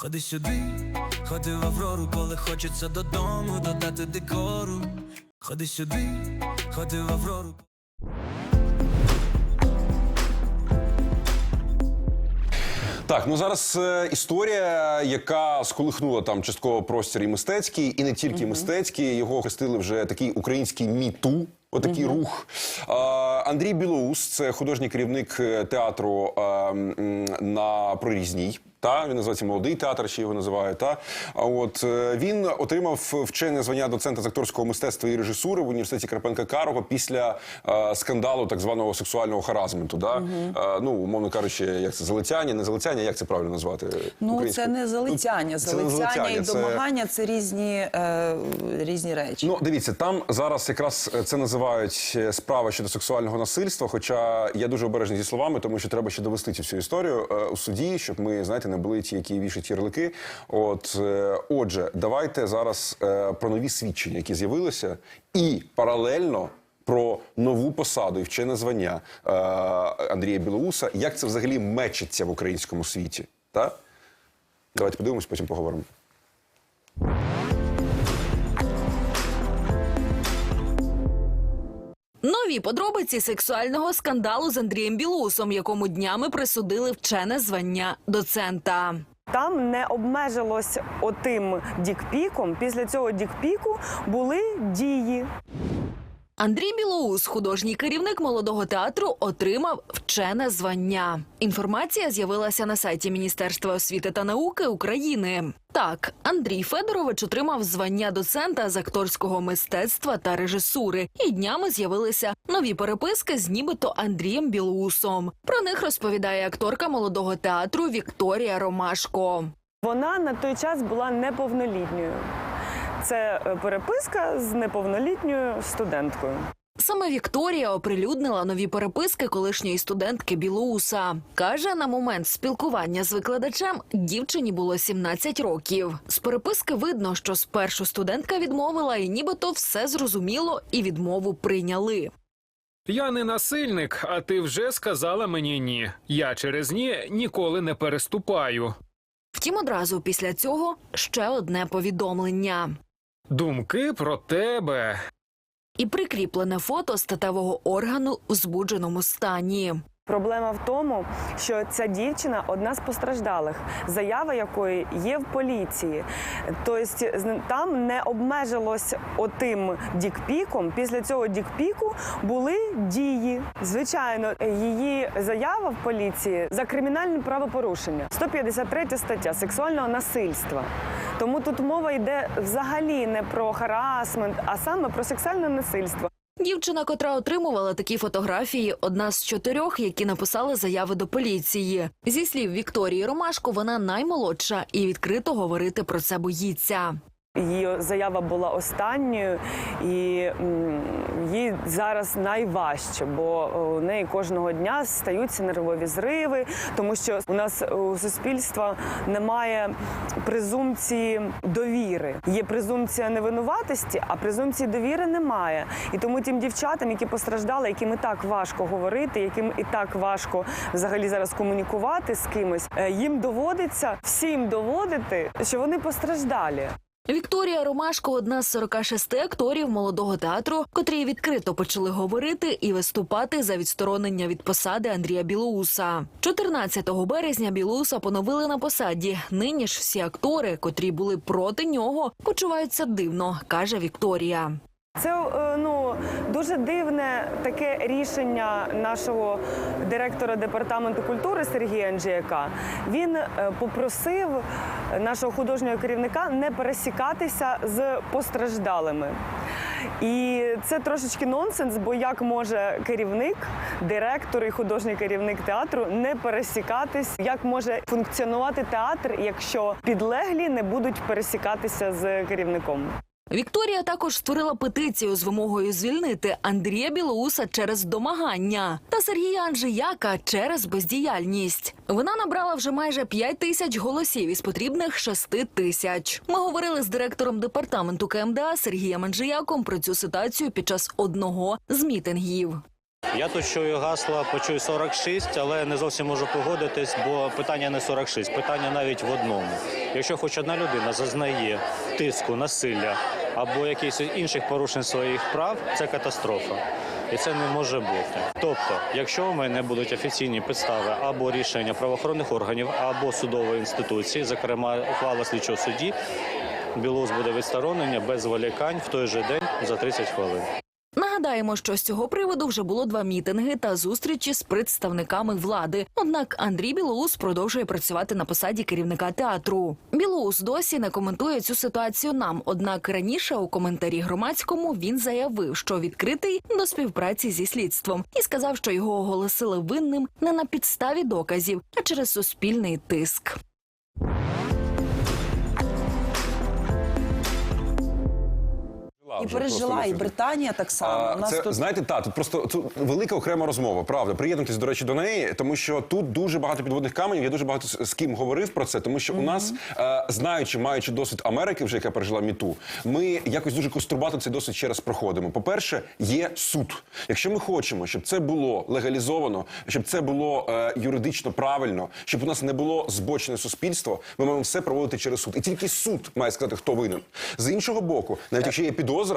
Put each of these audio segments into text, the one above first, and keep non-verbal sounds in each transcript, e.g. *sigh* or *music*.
Ходи сюди, ходи в Аврору, коли хочеться додому додати декору. Ходи сюди, ходи в Аврору. Так, ну зараз е, історія, яка сколихнула там частково простір і мистецький, і не тільки мистецький. Його хрестили вже такий український міту. Отакий рух. Андрій Білоус, це художній керівник е, театру на Прорізній. Та він називається молодий театр, ще його називають. Та а от е, він отримав вчене звання доцента з акторського мистецтва і режисури в університеті Карпенка Карого після е, скандалу так званого сексуального харазменту. Да? Е, ну, умовно кажучи, як це залицяння, не залицяння, як це правильно назвати? Ну, це не залицяння. Ну, це залицяння і це- домагання це різні, е, різні речі. Ну, дивіться, там зараз якраз це називають е, справа щодо сексуального насильства. Хоча я дуже обережний зі словами, тому що треба ще довести цю всю історію е, у суді, щоб ми знаєте, не були ті, які вішать ярлики. От е, отже, давайте зараз про нові свідчення, які з'явилися, і паралельно. Про нову посаду і вчене звання е, Андрія Білоуса. Як це взагалі мечиться в українському світі? Та? Давайте подивимось, потім поговоримо. Нові подробиці сексуального скандалу з Андрієм Білусом, якому днями присудили вчене звання доцента. Там не обмежилось отим дікпіком. Після цього дікпіку були дії. Андрій Білоус, художній керівник молодого театру, отримав вчене звання. Інформація з'явилася на сайті Міністерства освіти та науки України. Так, Андрій Федорович отримав звання доцента з акторського мистецтва та режисури, і днями з'явилися нові переписки з нібито Андрієм Білоусом. Про них розповідає акторка молодого театру Вікторія Ромашко. Вона на той час була неповнолітньою. Це е, переписка з неповнолітньою студенткою. Саме Вікторія оприлюднила нові переписки колишньої студентки Білоуса. Каже, на момент спілкування з викладачем дівчині було 17 років. З переписки видно, що спершу студентка відмовила, і нібито все зрозуміло, і відмову прийняли. Я не насильник, а ти вже сказала мені ні. Я через ні ніколи не переступаю. Втім, одразу після цього ще одне повідомлення. Думки про тебе. І прикріплене фото статевого органу у збудженому стані. Проблема в тому, що ця дівчина одна з постраждалих, заява якої є в поліції. Тобто там не обмежилось отим дікпіком. Після цього дікпіку були дії. Звичайно, її заява в поліції за кримінальне правопорушення. 153 стаття сексуального насильства. Тому тут мова йде взагалі не про харасмент, а саме про сексуальне насильство. Дівчина, котра отримувала такі фотографії, одна з чотирьох, які написали заяви до поліції. Зі слів Вікторії Ромашко, вона наймолодша і відкрито говорити про це боїться. Її заява була останньою, і їй зараз найважче, бо у неї кожного дня стаються нервові зриви, тому що у нас у суспільства немає презумпції довіри. Є презумпція невинуватості, а презумпції довіри немає. І тому тим дівчатам, які постраждали, яким і так важко говорити, яким і так важко взагалі зараз комунікувати з кимось, е, їм доводиться всім доводити, що вони постраждалі. Вікторія Ромашко одна з 46 акторів молодого театру, котрі відкрито почали говорити і виступати за відсторонення від посади Андрія Білоуса. 14 березня Білоуса поновили на посаді. Нині ж всі актори, котрі були проти нього, почуваються дивно, каже Вікторія. Це е, ну дуже дивне таке рішення нашого директора департаменту культури Сергія Анджіяка. Він е, попросив нашого художнього керівника не пересікатися з постраждалими. І це трошечки нонсенс, бо як може керівник, директор і художній керівник театру не пересікатись? Як може функціонувати театр, якщо підлеглі не будуть пересікатися з керівником? Вікторія також створила петицію з вимогою звільнити Андрія Білоуса через домагання та Сергія Анжияка через бездіяльність. Вона набрала вже майже 5 тисяч голосів із потрібних 6 тисяч. Ми говорили з директором департаменту КМДА Сергієм Анжияком про цю ситуацію під час одного з мітингів. Я тут чую гасла, почую 46, але не зовсім можу погодитись, бо питання не 46, питання навіть в одному. Якщо хоч одна людина зазнає тиску, насилля або якихось інших порушень своїх прав, це катастрофа. І це не може бути. Тобто, якщо у мене будуть офіційні підстави або рішення правоохоронних органів, або судової інституції, зокрема ухвала слідчого судді, білоус буде відсторонення без зволікань в той же день за 30 хвилин. Нагадаємо, що з цього приводу вже було два мітинги та зустрічі з представниками влади. Однак Андрій Білоус продовжує працювати на посаді керівника театру. Білоус досі не коментує цю ситуацію нам. Однак раніше у коментарі громадському він заявив, що відкритий до співпраці зі слідством, і сказав, що його оголосили винним не на підставі доказів, а через суспільний тиск. І Вже пережила, просто і Британія так само. А, У нас це тут знаєте, та тут просто тут велика окрема розмова. Правда, приєднуйтесь до речі до неї, тому що тут дуже багато підводних каменів. Я дуже багато з, з ким говорив про це, тому що у нас, е, знаючи, маючи досвід Америки, вже яка пережила міту, ми якось дуже кострубато цей досвід ще раз проходимо. По перше, є суд. Якщо ми хочемо, щоб це було легалізовано, щоб це було е, юридично правильно, щоб у нас не було збочене суспільство, ми маємо все проводити через суд. І тільки суд має сказати, хто винен. З іншого боку, навіть якщо є підозра,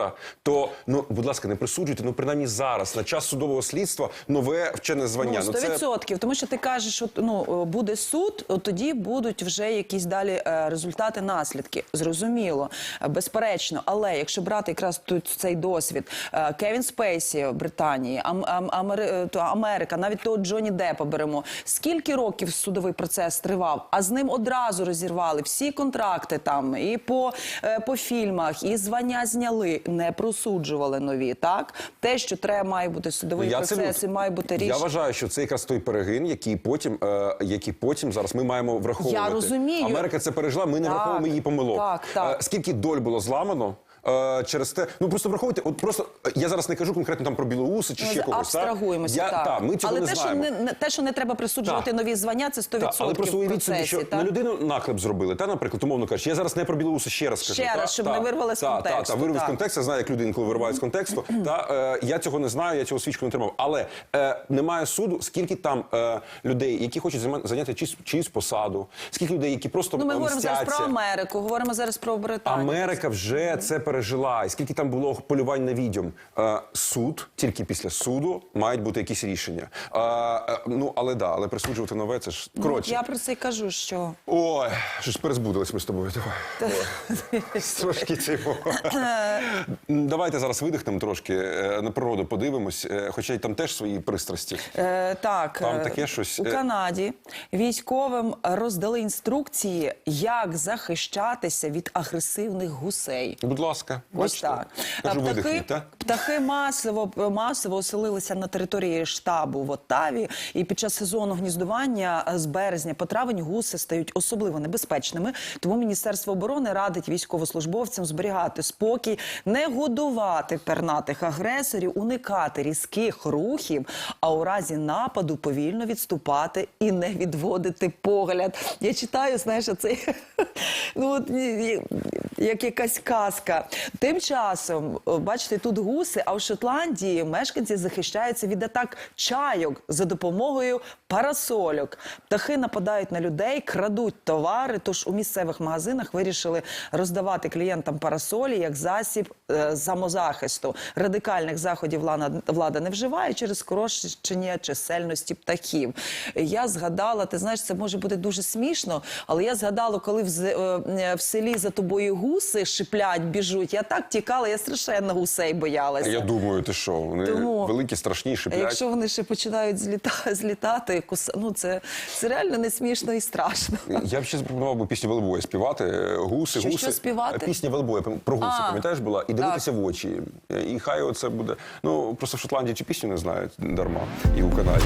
то ну, будь ласка, не присуджуйте. Ну принаймні зараз, на час судового слідства, нове вчене звання. Ну, 100%. Тому що ти кажеш, що ну, буде суд, тоді будуть вже якісь далі е, результати, наслідки. Зрозуміло, е, безперечно. Але якщо брати якраз тут цей досвід, е, Кевін Спейсі Британії, Ам, Ам, Амери- е, то Америка, навіть того Джонні Деппа беремо. Скільки років судовий процес тривав, а з ним одразу розірвали всі контракти там і по, е, по фільмах, і звання зняли, не просуджували нові. Так, те, що треба, має бути судовий я процес це і має бути Я рішення. вважаю, що це якраз той перегин, який потім, е, який потім зараз ми маємо враховувати. Я розумію. Америка це пережила. Ми не Так, враховуємо її помилок. так, так. Е, скільки доль було зламано? Е, Через те, ну просто враховуйте, от просто е, я зараз не кажу конкретно там про білоуси чи ще когось. так? абстрагуємося. Я, так. та, ми цього Але не те, знаємо. що не, не- те, що не треба присуджувати нові звання, це 100% Так, але просто в уявіть собі, процесі. що так? на людину наклеп зробили, та, наприклад, умовно кажучи, я зараз не про білоуси ще раз кажу. Ще та, раз, щоб та, не вирвали з та, контексту, Та, та, вирвали з так. контексту, я знаю, як люди інколи виривають з контексту. Та, е, я цього не знаю, я цього свідчку не тримав. Але е, немає суду, скільки там е, людей, які хочуть займа- зайняти чиюсь, чиюсь посаду, скільки людей, які просто Ну, ми говоримо зараз мстяться. про Америку, говоримо зараз про Британію. Америка вже це пережила. І скільки там було полювань на відьом. Е, суд, тільки після суду мають бути якісь рішення. Е, е, ну, але да, але присуджувати нове, це ж Ну, коротше. Я про це й кажу, що Ой, щось перезбудились ми з тобою. Давай. Трошки цього. Давайте зараз видихнемо трошки, е, на природу подивимось, е, хоча й там теж свої пристрасті. е, так Там е, таке щось, у е, Канаді військовим роздали інструкції, як захищатися від агресивних гусей. Будь ласка, Ось так. Кажу, птахи, видихніть, так? птахи масово, масово оселилися на території штабу в Оттаві. І під час сезону гніздування з березня по травень гуси стають особливо небезпечними. Тому Міністерство оборони радить військовослужбовцям зберігати спокій, не годувати пернатих агресорів, уникати різких рухів, а у разі нападу повільно відступати і не відводити погляд. Я читаю, знаєш, цей *laughs* ну от як якась казка. Тим часом, бачите, тут гуси, а в Шотландії мешканці захищаються від атак чайок за допомогою парасольок. Птахи нападають на людей, крадуть товари. Тож у місцевих магазинах вирішили роздавати клієнтам парасолі як засіб е, самозахисту. Радикальних заходів влада, влада не вживає через скорочення чисельності птахів. Я згадала, ти знаєш, це може бути дуже смішно, але я згадала, коли в, е, в селі за тобою гуси шиплять, біжуть. Я так тікала, я страшенно гусей боялася. Я думаю, ти що, вони Тому- великі, страшні, шиплять. якщо вони ще починають зліта, злітати, кус... ну це, це реально не смішно і страшно. Я б ще запропонував би пісню Велбоя співати. е, Гуси, Що- гуси. що співати? Е, Пісня Велбоя про гуси, А, пам'ятаєш, була? І дивитися в очі. Е, І хай оце буде. Ну, просто в Шотландії цю пісню не знають дарма. І у Канаді.